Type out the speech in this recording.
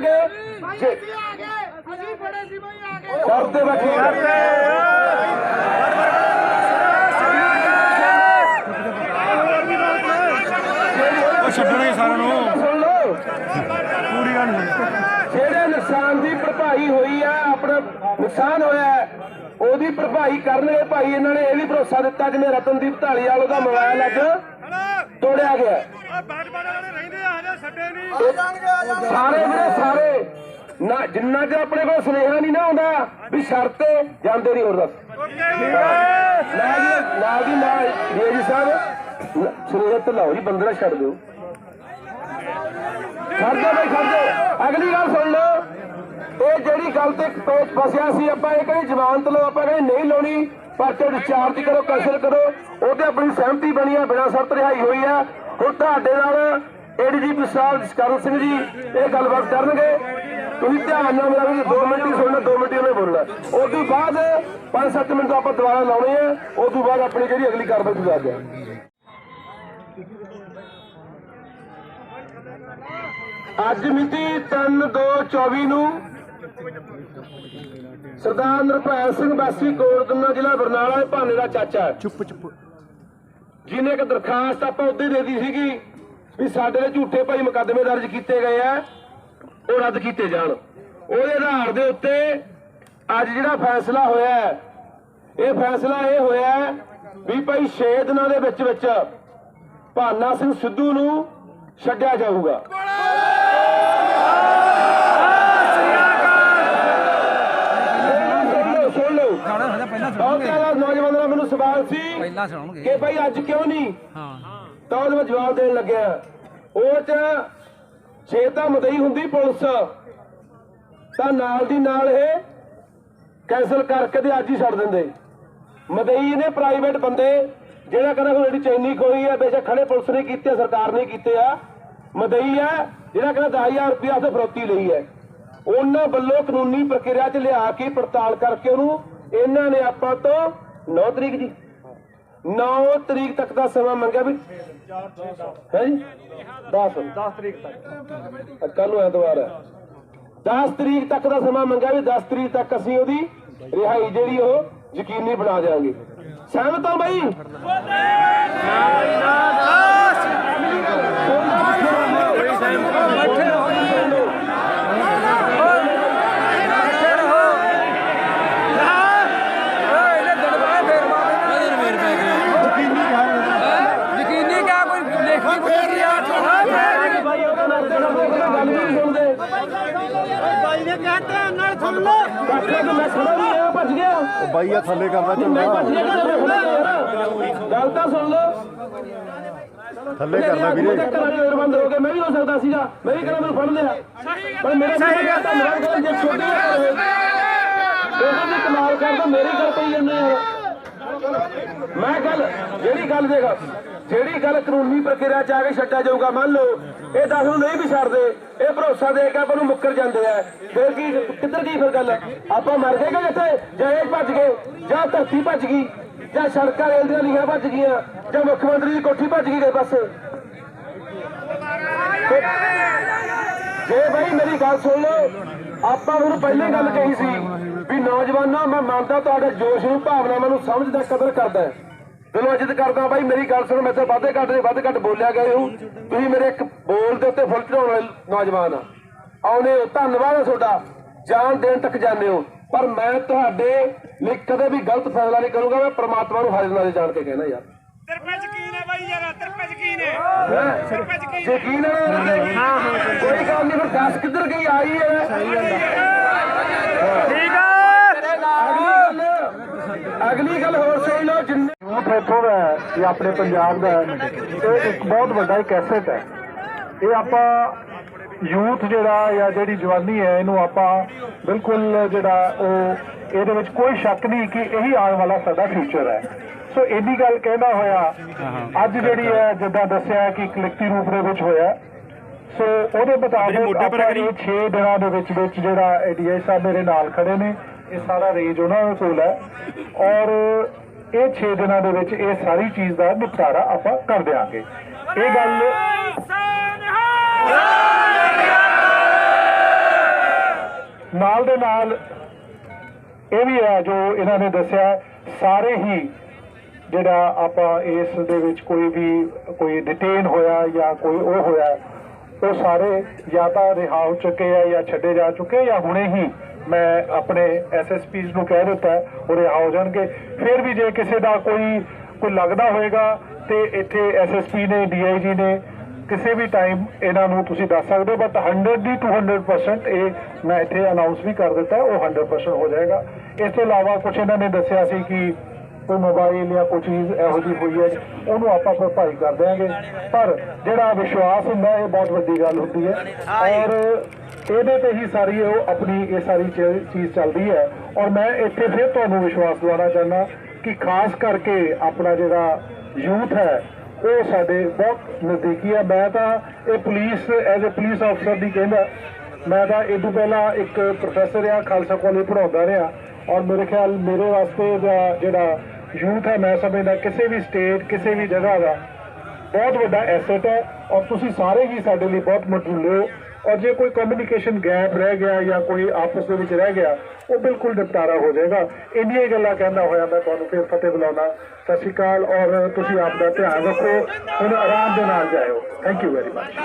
ਕਰਨਗੇ ਜੇ ਆ ਗਏ। ਅਸੀਂ ਬੜੇ ਸੀ ਬਈ ਆ ਗਏ। ਸ਼ਰਤੇ ਬੈਠੇ ਛੱਡਣਾ ਸਾਰਿਆਂ ਨੂੰ। ਸੁਣ ਲਓ। ਪੂਰੀ ਗੱਲ ਜਿਹੜੇ ਨੁਕਸਾਨ ਦੀ ਭਰਪਾਈ ਹੋਈ ਹੈ ਆਪਣਾ ਨੁਕਸਾਨ ਹੋਇਆ ਉਹਦੀ ਭਰਪਾਈ ਕਰਨਗੇ ਭਾਈ ਇਹਨਾਂ ਨੇ ਇਹ ਵੀ ਭਰੋਸਾ ਦਿੱਤਾ ਜਿਵੇਂ ਰਤਨਦੀਪ ਢਾਲੀਵਾਲ ਉਹਦਾ ਮੋਬਾਈਲ ਅੱਜ ਤੋੜਿਆ ਗਿਆ ਸਾਰੇ ਵੀਰੇ ਸਾਰੇ। ਨਾ ਜਿੰਨਾ ਚਿਰ ਆਪਣੇ ਕੋਲ ਸੁਨੇਹਾ ਨਹੀਂ ਨਾ ਆਉਂਦਾ ਵੀ ਸ਼ਰਤੇ ਜਾਂਦੇ ਨਹੀਂ ਹੋਰ ਦੱਸ। ਨਾਲ ਦੀ ਨਾਲ ਦੀ ਨਾਲ ਜੀ ਜੀ। ਸਾਹਿਬ ਨ- ਸੁਨੇਹਾ ਤਾਂ ਲਾਓ ਜੀ ਬੰਦਰਾ ਛੱਡ ਦਿਓ। ਛੱਡ ਦਿਓ ਬਈ ਛੱਡ ਦਿਓ ਅਗਲੀ ਗੱਲ ਸੁਣ ਲਓ। ਇਹ ਜਿਹੜੀ ਗੱਲ ਤੇ ਪੇਚ ਫਸਿਆ ਸੀ ਆਪਾਂ ਇਹ ਕਹਿੰਦੇ ਜ਼ਮਾਨਤ ਲਓ ਆਪਾਂ ਕਹਿੰਦੇ ਨਹੀਂ ਲਾਉਣੀ ਪਰਚੇ ਡਿਸਚਾਰਜ ਕਰੋ ਕੈਂਸਲ ਕਰੋ ਉਹਦੇ ਆਪਣੀ ਸਹਿਮਤੀ ਬਣੀ ਆ ਬਿਨਾਂ ਸ਼ਰਤ ਰਿਹਾਈ ਹੋਈ ਆ। ਹੁਣ ਤੁਹਾਡੇ ਨਾਲ ਏਡੀਜੀਪੀ ਸਾਹਿਬ ਜਸਕਰਨ ਸਿੰਘ ਜੀ ਇਹ ਗੱਲਬਾਤ ਕਰਨਗੇ। ਤੁਸੀਂ ਧਿਆਨ ਨਾਲ ਮੇਰਾ ਵੀ 2 ਮਿੰਟ ਹੀ ਸੁਣਨਾ 2 ਮਿੰਟ ਹੀ ਉਹਨੇ ਬੋਲਣਾ। ਉਸ ਤੋਂ ਬਾਅਦ 5-7 ਮਿੰਟ ਆਪਾਂ ਦੁਬਾਰਾ ਲਾਉਣੇ ਆ ਉਸ ਤੋਂ ਬਾਅਦ ਆਪਣੀ ਜਿਹੜੀ ਅਗਲੀ ਕਾਰਵਾਈ ਤੁਸੀਂ ਦਿਓ। ਅੱਜ ਮਿਤੀ 3/2/24 ਨੂੰ ਸਰਦਾਰ ਨਿਰਭੈ ਸਿੰਘ ਵਾਸੀ ਕੋਟਦਮਾ ਜ਼ਿਲ੍ਹਾ ਬਰਨਾਲਾ ਦੇ ਭਾਨੇ ਦਾ ਚਾਚਾ ਚੁੱਪ ਚੁੱਪ ਜਿਹਨੇ ਇੱਕ ਦਰਖਾਸਤ ਆਪਾਂ ਉੱਤੇ ਦੇ ਦਿੱਤੀ ਸੀਗੀ ਵੀ ਸਾਡੇ ਦੇ ਝੂਠੇ ਭਾਈ ਮੁਕੱਦਮੇ ਦਰਜ ਕੀਤੇ ਗਏ ਆ ਉਹ ਰੱਦ ਕੀਤੇ ਜਾਣ। ਉਹਦੇ ਆਧਾਰ ਦੇ ਉੱਤੇ ਅੱਜ ਜਿਹੜਾ ਫੈਸਲਾ ਹੋਇਆ ਹੈ, ਇਹ ਫੈਸਲਾ ਇਹ ਹੋਇਆ ਵੀ ਭਾਈ 6 ਦਿਨਾਂ ਦੇ ਵਿੱਚ ਵਿੱਚ ਭਾਨਾ ਸਿੰਘ ਸਿੱਧੂ ਨੂੰ ਛੱਡਿਆ ਜਾਊਗਾ। ਬਹੁਤ ਜ਼ਿਆਦਾ ਨੌਜਵਾਨਾਂ ਮੈਨੂੰ ਸਵਾਲ ਸੀ ਕਿ ਭਾਈ ਅੱਜ ਕਿਉਂ ਨਹੀਂ? ਹਾਂ। ਤਾਂ ਉਹਦੇ ਜਵਾਬ ਦੇਣ ਲੱਗਿਆ। ਉਹ ਚ ਜੇ ਤਾਂ ਮਦਈ ਹੁੰਦੀ ਪੁਲਿਸ, ਤਾਂ ਨਾਲ ਦੀ ਨਾਲ ਇਹ ਕੈਨਸਲ ਕਰਕੇ ਤੇ ਅੱਜ ਹੀ ਛੱਡ ਦਿੰਦੇ। ਮਦਈ ਨੇ ਪ੍ਰਾਈਵੇਟ ਬੰਦੇ, ਜਿਹੜਾ ਕਹਿੰਦਾ ਕੋਈ ਜਿਹੜੀ ਚੈਨੀ ਖੋਈ ਹੈ ਬੇਸ਼ੱਕ ਖੜੇ ਪੁਲਿਸ ਨੇ ਕੀਤੇ ਸਰਕਾਰ ਨੇ ਕੀਤੇ ਆ, ਮਦਈ ਹੈ ਜਿਹੜਾ ਕਹਿੰਦਾ 10000 ਰੁਪਇਆ ਤੇ ਫਰੋਤੀ ਲਈ ਹੈ। ਉਹਨਾਂ ਵੱਲੋਂ ਕਾਨੂੰਨੀ ਪ੍ਰਕਿਰਿਆ 'ਚ ਲਿਆ ਕੇ ਪੜਤਾਲ ਕਰਕੇ ਉਹਨੂੰ ਇਹਨਾਂ ਨੇ ਆਪਾਂ ਤੋਂ 9 ਤਰੀਕ ਜੀ 9 ਤਰੀਕ ਤੱਕ ਦਾ ਸਮਾਂ ਮੰਗਿਆ ਵੀ ਹੈ ਜੀ? 10 10 ਤਰੀਕ ਤੱਕ। ਕੱਲ ਨੂੰ ਐਤਵਾਰ ਹੈ। 10 ਤਰੀਕ ਤੱਕ ਦਾ ਸਮਾਂ ਮੰਗਿਆ ਵੀ 10 ਤਰੀਕ ਤੱਕ ਅਸੀਂ ਉਹਦੀ ਰਿਹਾਈ ਜਿਹੜੀ ਉਹ ਯਕੀਨੀ ਬਣਾ ਦੇਵਾਂਗੇ ਸਹਿਮਤ ਹੋ ਬਾਈ ਯਕੀਨੀ ਕਿਆ ਕੋਈ ਲੇਖੀ ਫੇਰ ਬਾਈ ਉਹਦਾ ਮਰਦੇ ਨਾ ਗੱਲ ਵੀ ਨਹੀਂ ਸੁਣਦੇ ਬਾਈ ਨੇ ਕਹਤੇ ਨਾਲ ਸੁਣ ਲਓ ਡਾਕਟਰ ਨੂੰ ਮੈਂ ਖੜਾ ਨਹੀਂ ਆ ਭੱਜ ਗਿਆ। ਬਾਈ ਆ ਥੱਲੇ ਮੈਂ ਭੱਜ ਗਿਆ ਕਿਹੜਾ ਖੜਾ ਯਾਰ। ਗੱਲ ਤਾਂ ਸੁਣ ਲਓ। ਥੱਲੇ ਕਰਨਾ ਵੀਰੇ। ਘਰਾਂ ਦੇ ਬੰਦ ਹੋ ਗਏ ਮੈਂ ਵੀ ਹੋ ਸਕਦਾ ਸੀਗਾ। ਮੈਂ ਵੀ ਮੈਨੂੰ ਫੜ ਲਿਆ। ਪਰ ਮੇਰੇ ਸਹੀ ਗੱਲ ਗੱਲ ਜੇ ਛੋਟੀ ਕਮਾਲ ਕਰਦਾ ਮੇਰੀ ਗੱਲ ਪਈ ਜਾਂਦੇ ਯਾਰ ਮੈਂ ਗੱਲ ਜਿਹੜੀ ਗੱਲ ਦੇਖ ਜਿਹੜੀ ਗੱਲ ਕਾਨੂੰਨੀ ਪ੍ਰਕਿਰਿਆ ਚ ਆ ਕੇ ਛੱਡਿਆ ਜਾਊਗਾ, ਮੰਨ ਲਓ, ਇਹ 10 ਨੂੰ ਨਹੀਂ ਵੀ ਛੱਡਦੇ, ਇਹ ਭਰੋਸਾ ਦੇ ਕੇ ਆਪਾਂ ਨੂੰ ਮੁੱਕਰ ਜਾਂਦੇ ਆ। ਫਿਰ ਕੀ, ਕਿੱਧਰ ਗਈ ਫਿਰ ਗੱਲ? ਆਪਾਂ ਮਰ ਗਏ ਕਿ ਜਿੱਥੇ? ਜਾਂ ਇਹ ਭੱਜ ਗਏ, ਜਾਂ ਧਰਤੀ ਭੱਜ ਗਈ, ਜਾਂ ਸੜਕਾਂ ਰੇਲ ਦੀਆਂ ਲੀਹਾਂ ਭੱਜ ਗਈਆਂ, ਜਾਂ ਮੁੱਖ ਮੰਤਰੀ ਦੀ ਕੋਠੀ ਭੱਜ ਗਈ ਗਏ ਪਾਸੇ ਜੇ ਭਾਈ ਮੇਰੀ ਗੱਲ ਸੁਣ ਲਓ, ਆਪਾਂ ਉਹਨੂੰ ਪਹਿਲੇ ਗੱਲ ਕਹੀ ਸੀ ਵੀ ਨੌਜਵਾਨਾਂ, ਮੈਂ ਮੰਨਦਾ ਤੁਹਾਡੇ ਜੋਸ਼ ਨੂੰ, ਭਾਵਨਾਵਾਂ ਨੂੰ ਸਮਝਦਾ ਕਦਰ ਕਰਦਾ ਦਿਲੋਂ ਇੱਜ਼ਤ ਕਰਦਾ ਭਾਈ ਮੇਰੀ ਗੱਲ ਸੁਣ ਮੈਂ ਤਾਂ ਵਾਧੇ ਘੱਟ ਦੇ ਵੱਧ ਘੱਟ ਬੋਲਿਆ ਗਿਆ ਹੂੰ ਤੁਸੀਂ ਮੇਰੇ ਇੱਕ ਬੋਲ ਦੇ ਉੱਤੇ ਫੁੱਲ ਚੜਾਉਣ ਵਾਲੇ ਨੌਜਵਾਨ ਆ। ਆਉਨੇ ਹੋ ਧੰਨਵਾਦ ਹੈ ਤੁਹਾਡਾ। ਜਾਨ ਦੇਣ ਤੱਕ ਜਾਂਦੇ ਹੋ। ਪਰ ਮੈਂ ਤੁਹਾਡੇ ਲਈ ਕਦੇ ਵੀ ਗਲਤ ਫੈਸਲਾ ਨਹੀਂ ਕਰੂੰਗਾ ਮੈਂ ਪ੍ਰਮਾਤਮਾ ਨੂੰ ਹਾਜ਼ਰ ਨਾਲੇ ਜਾਣ ਕੇ ਕਹਿਣਾ ਯਾਰ। ਤੇਰੇ ਯਕੀਨ ਹੈ ਬਾਈ ਯਾਰ ਤੇਰੇ ਪੇ ਯਕੀਨ ਹੈ? ਹੈਂ? ਯਕੀਨ ਹੈ ਹਾਂ ਹਾਂ ਕੋਈ ਗੱਲ ਨਹੀਂ ਫਿਰ ਦੱਸ ਕਿੱਧਰ ਗਈ ਆਈ ਹੈ? ਸਹੀ ਠੀਕ ਆ। ਅਗਲੀ ਗੱਲ ਅਗਲੀ ਗੱਲ ਹੋਰ ਸੁਣ ਯੂਥ ਇੱਥੋਂ ਦਾ ਇਹ ਆਪਣੇ ਪੰਜਾਬ ਦਾ। ਇਹ ਇੱਕ ਬਹੁਤ ਵੱਡਾ ਇੱਕ ਐਸੈਟ ਹੈ। ਇਹ ਆਪਾਂ ਯੂਥ ਜਿਹੜਾ ਜਾਂ ਜਿਹੜੀ ਜਵਾਨੀ ਹੈ ਇਹਨੂੰ ਆਪਾਂ ਬਿਲਕੁਲ ਜਿਹੜਾ ਉਹ ਇਹਦੇ ਵਿੱਚ ਕੋਈ ਸ਼ੱਕ ਨਹੀਂ ਕਿ ਇਹੀ ਆਉਣ ਵਾਲਾ ਸਾਡਾ ਫਿਊਚਰ ਹੈ। ਸੋ ਇੰਨੀ ਗੱਲ ਕਹਿੰਦਾ ਹੋਇਆ ਅੱਜ ਜਿਹੜੀ ਹੈ ਜਿੱਦਾਂ ਦੱਸਿਆ ਕਿ ਲਿਖਤੀ ਰੂਪ ਦੇ ਵਿੱਚ ਹੋਇਆ। ਸੋ ਉਹਦੇ ਮੁਤਾਬਕ ਆਪਾਂ ਇਹ 6 ਦਿਨਾਂ ਦੇ ਵਿੱਚ ਵਿੱਚ ਜਿਹੜਾ ਏਡੀਆਈ ਸਾਹਿਬ ਮੇਰੇ ਨਾਲ ਖੜੇ ਨੇ ਇਹ ਸਾਰਾ ਰੇਂਜ ਉਹਨਾਂ ਦੇ ਕੋਲ ਹੈ। ਔਰ ਇਹ 6 ਦਿਨਾਂ ਦੇ ਵਿੱਚ ਇਹ ਸਾਰੀ ਚੀਜ਼ ਦਾ ਨਿਪਟਾਰਾ ਆਪਾਂ ਕਰ ਦਿਆਂਗੇ। ਇਹ ਗੱਲ ਨਾਲ ਦੇ ਨਾਲ ਇਹ ਵੀ ਹੈ ਜੋ ਇਹਨਾਂ ਨੇ ਦੱਸਿਆ, ਸਾਰੇ ਹੀ ਜਿਹੜਾ ਆਪਾਂ ਇਸ ਦੇ ਵਿੱਚ ਕੋਈ ਵੀ ਕੋਈ ਡਿਟੇਨ ਹੋਇਆ ਜਾਂ ਕੋਈ ਉਹ ਹੋਇਆ, ਉਹ ਸਾਰੇ ਜਾਂ ਤਾਂ ਰਿਹਾ ਹੋ ਚੁੱਕੇ ਆ ਜਾਂ ਛੱਡੇ ਜਾ ਚੁੱਕੇ ਜਾਂ ਹੁਣੇ ਹੀ ਮੈਂ ਆਪਣੇ ਐਸਐਸਪੀਜ਼ ਨੂੰ ਕਹਿ ਦਿੱਤਾ ਉਹ ਰਿਹਾ ਹੋ ਜਾਣਗੇ। ਫਿਰ ਵੀ ਜੇ ਕਿਸੇ ਦਾ ਕੋਈ ਕੋਈ ਲੱਗਦਾ ਹੋਏਗਾ ਤੇ ਇੱਥੇ ਐਸਐਸਪੀ ਨੇ ਡੀਆਈਜੀ ਨੇ ਕਿਸੇ ਵੀ ਟਾਈਮ ਇਹਨਾਂ ਨੂੰ ਤੁਸੀਂ ਦੱਸ ਸਕਦੇ ਹੋ ਬਟ 100 ਦੀ 200% ਇਹ ਮੈਂ ਇੱਥੇ ਅਨਾਉਂਸ ਵੀ ਕਰ ਦਿੱਤਾ, ਉਹ 100% ਹੋ ਜਾਏਗਾ। ਇਸ ਤੋਂ ਇਲਾਵਾ ਕੁਝ ਇਹਨਾਂ ਨੇ ਦੱਸਿਆ ਸੀ ਕਿ ਕੋਈ ਮੋਬਾਈਲ ਜਾਂ ਕੋਈ ਚੀਜ਼ ਇਹੋ ਜਿਹੀ ਹੋਈ ਹੈ, ਉਹਨੂੰ ਆਪਾਂ ਭਰਪਾਈ ਕਰ ਦਿਆਂਗੇ। ਪਰ ਜਿਹੜਾ ਵਿਸ਼ਵਾਸ ਹੁੰਦਾ, ਇਹ ਬਹੁਤ ਵੱਡੀ ਗੱਲ ਹੁੰਦੀ ਹੈ। ਔਰ ਇਹਦੇ ਤੇ ਹੀ ਸਾਰੀ ਉਹ ਆਪਣੀ, ਇਹ ਸਾਰੀ ਚ- ਚੀਜ਼ ਚੱਲਦੀ ਹੈ। ਔਰ ਮੈਂ ਇੱਥੇ ਫਿਰ ਤੁਹਾਨੂੰ ਵਿਸ਼ਵਾਸ ਦਿਵਾਉਣਾ ਚਾਹੁੰਦਾ ਕਿ ਖਾਸ ਕਰਕੇ ਆਪਣਾ ਜਿਹੜਾ ਯੂਥ ਹੈ, ਉਹ ਸਾਡੇ ਬਹੁਤ ਨਜ਼ਦੀਕੀ ਹੈ ਮੈਂ ਤਾਂ ਇਹ ਪੁਲਿਸ ਐਜ਼ ਅ ਪੁਲਿਸ ਅਫਸਰ ਦੀ ਕਹਿੰਦਾ। ਮੈਂ ਤਾਂ ਇਹ ਤੋਂ ਪਹਿਲਾਂ ਇੱਕ ਪ੍ਰੋਫੈਸਰ ਆ, ਖਾਲਸਾ ਕਾਲਜ ਪੜਾਉਂਦਾ ਰਿਹਾ। ਔਰ ਮੇਰੇ ਖਿਆਲ ਮੇਰੇ ਵਾਸਤੇ ਦਾ ਜਿਹੜਾ ਯੂਥ ਹੈ ਮੈਂ ਸਮਝਦਾ ਕਿਸੇ ਵੀ ਸਟੇਟ ਕਿਸੇ ਵੀ ਜਗ੍ਹਾ ਦਾ ਬਹੁਤ ਵੱਡਾ ਐਸੈਟ ਹੈ ਔਰ ਤੁਸੀਂ ਸਾਰੇ ਹੀ ਸਾਡੇ ਲਈ ਬਹੁਤ ਮਟਰੂਲੇ ਹੋ ਔਰ ਜੇ ਕੋਈ ਕਮਿਊਨੀਕੇਸ਼ਨ ਗੈਪ ਰਹਿ ਗਿਆ ਜਾਂ ਕੋਈ ਆਪਸ ਦੇ ਵਿੱਚ ਰਹਿ ਗਿਆ, ਉਹ ਬਿਲਕੁਲ ਨਿਪਟਾਰਾ ਹੋ ਜਾਏਗਾ। ਇੰਨੀਆਂ ਗੱਲਾਂ ਕਹਿੰਦਾ ਹੋਇਆ ਮੈਂ ਤੁਹਾਨੂੰ ਫਿਰ ਫਤਿਹ ਬੁਲਾਉਣਾ ਸਤਿ ਸ਼੍ਰੀ ਅਕਾਲ ਔਰ ਤੁਸੀਂ ਆਪ ਦਾ ਧਿਆਨ ਰੱਖੋ। ਹੁਣ ਆਰਾਮ ਦੇ ਨਾਲ ਜਾਇਓ। Thank you very much